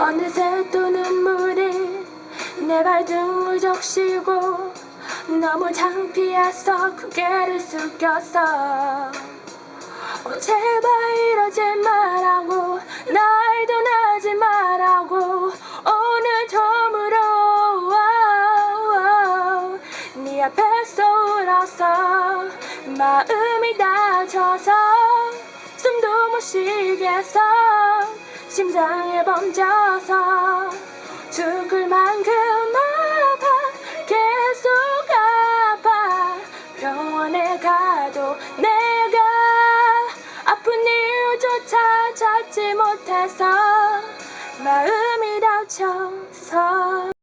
어느새 또 눈물이 내 발등을 적시고 너무 창피해서 고개를 숙였어. 어, 제발 이러지 말라고 날 떠나지 말라고 오늘 처음으로 네 앞에서 울어서 마음이 다쳐서 숨도 못 쉬겠어 심장에 멈춰서 죽을 만큼 아파. 계속 아파. 병원에 가도 내가 아픈 이유조차 찾지 못해서 마음이 다쳐서